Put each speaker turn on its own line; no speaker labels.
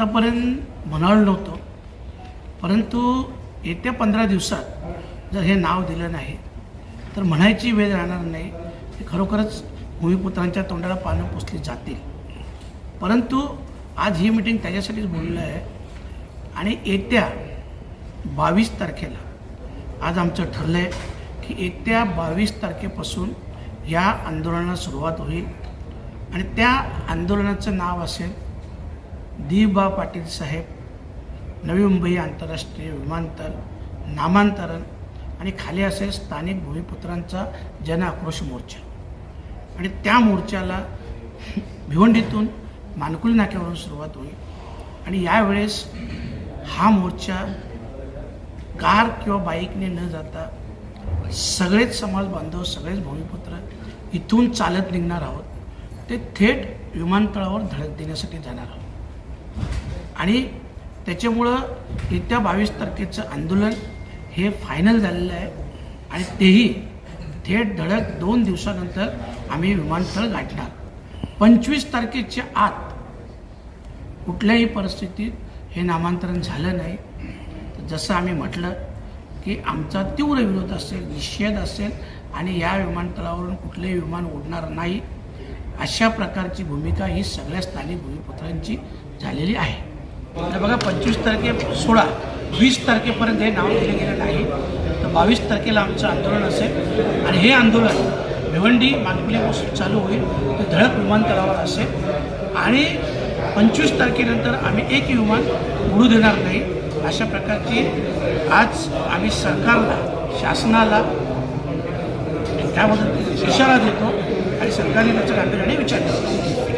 आत्तापर्यंत म्हणाल नव्हतं. परंतु येत्या पंधरा दिवसात जर हे नाव दिलं नाही तर म्हणायची वेळ राहणार नाही. की खरोखरच भूमिपुत्रांच्या तोंडाला पानं पुसली जातील. परंतु आज ही मिटिंग त्याच्यासाठीच बोललं आहे आणि येत्या बावीस तारखेला आज आमचं ठरलं आहे की येत्या बावीस तारखेपासून या आंदोलनाला सुरुवात होईल. आणि त्या आंदोलनाचं नाव असेल दिबा पाटील साहेब नवी मुंबई आंतरराष्ट्रीय विमानतळ नामांतरण आणि खाली असेल स्थानिक भूमिपुत्रांचा जन आक्रोश मोर्चा. आणि त्या मोर्चाला भिवंडीतून मानकुली नाक्यावरून सुरुवात होईल. आणि यावेळेस हा मोर्चा कार किंवा बाईकने न जाता सगळेच समाज बांधव सगळेच भूमिपुत्र इथून चालत निघणार आहोत. ते थेट विमानतळावर धडक देण्यासाठी जाणार आहोत. आणि त्याच्यामुळं येत्या बावीस तारखेचं आंदोलन हे फायनल झालेलं आहे. आणि तेही थेट धडक दोन दिवसानंतर आम्ही विमानतळ गाठणार. पंचवीस तारखेच्या आत कुठल्याही परिस्थितीत हे नामांतरण झालं नाही. जसं आम्ही म्हटलं की आमचा तीव्र विरोध असेल निषेध असेल आणि या विमानतळावरून कुठलेही विमान उडणार नाही अशा प्रकारची भूमिका ही सगळ्या स्थानिक भूमिपुत्रांची झालेली आहे. बघा पंचवीस तारखे सोळा वीस तारखेपर्यंत हे नाव दिलं गेलं नाही तर बावीस तारखेला आमचं आंदोलन असेल. आणि हे आंदोलन भिवंडी मागविल्यापासून चालू होईल. ते धडक विमानतळावर असेल. आणि पंचवीस तारखेनंतर आम्ही एक विमान उडू देणार नाही. अशा प्रकारची आज आम्ही सरकारला शासनाला त्याबद्दल इशारा देतो. आणि सरकारने त्याचं गांभीर्याने विचार करतो